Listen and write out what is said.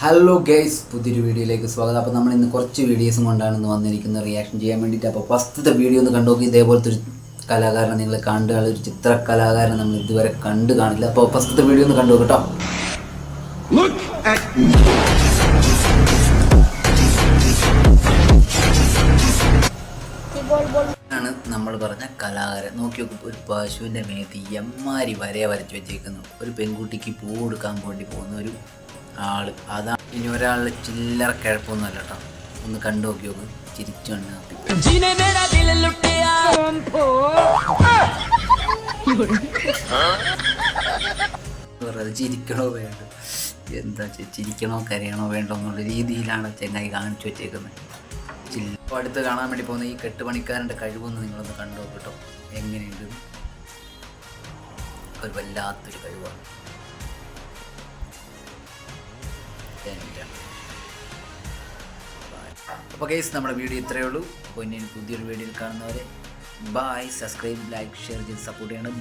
Hello guys പുതിയൊരു വീഡിയോയിലേക്ക് സ്വാഗതം. അപ്പോൾ നമ്മൾ ഇന്ന് കുറച്ച് വീഡിയോസും കൊണ്ടാണ് ഇന്ന് വന്നിരിക്കുന്നത്. റിയാക്ഷൻ ചെയ്യാൻ വേണ്ടിയിട്ട് അപ്പോൾ ഫസ്റ്റത്തെ വീഡിയോ ഒന്ന് കണ്ടു നോക്കി. ഇതേപോലത്തെ ഒരു കലാകാരനെ നിങ്ങൾ കണ്ടു കാണും. ഒരു ചിത്ര കലാകാരനെ നമ്മൾ ഇതുവരെ കണ്ടു കാണില്ല. അപ്പോൾ ഫസ്റ്റത്തെ വീഡിയോ ഒന്ന് കണ്ടു കേട്ടോ. ആണ് നമ്മൾ പറഞ്ഞ കലാകാരൻ. നോക്കി ഒരു പശുവിന്റെ മേത്ത് എമ്മാരി വരയെ വരച്ച് വെച്ചേക്കുന്നു. ഒരു പെൺകുട്ടിക്ക് പൂ കൊടുക്കാൻ വേണ്ടി പോകുന്ന ഒരു ആൾ. അതാ ഇനി ഒരാൾ ചില്ലറ കിഴപ്പൊന്നുമല്ല കേട്ടോ. ഒന്ന് കണ്ടു നോക്കി നോക്ക്. ചിരിച്ചു ചിരിക്കണോ വേണ്ട? എന്താ ചിരിക്കണോ കരയണോ വേണ്ടോ എന്നുള്ള രീതിയിലാണ് ചെങ്ങായി കാണിച്ചു വെച്ചേക്കുന്നത്. ചിലപ്പോൾ അടുത്ത് കാണാൻ വേണ്ടി പോകുന്ന ഈ കെട്ടുപണിക്കാരന്റെ കഴിവൊന്ന് നിങ്ങളൊന്ന് കണ്ടു നോക്കിട്ടോ എങ്ങനെയുണ്ട്? ഒരു വല്ലാത്തൊരു കഴിവാണ്. അപ്പോൾ കേസ് നമ്മുടെ വീഡിയോ ഇത്രയേ ഉള്ളൂ. അപ്പോൾ ഇനി പുതിയൊരു വീഡിയോയിൽ കാണുന്നവരെ ബായ് സബ്സ്ക്രൈബ് ലൈക്ക് ഷെയർ ചെയ്ത് സപ്പോർട്ട് ചെയ്യണം.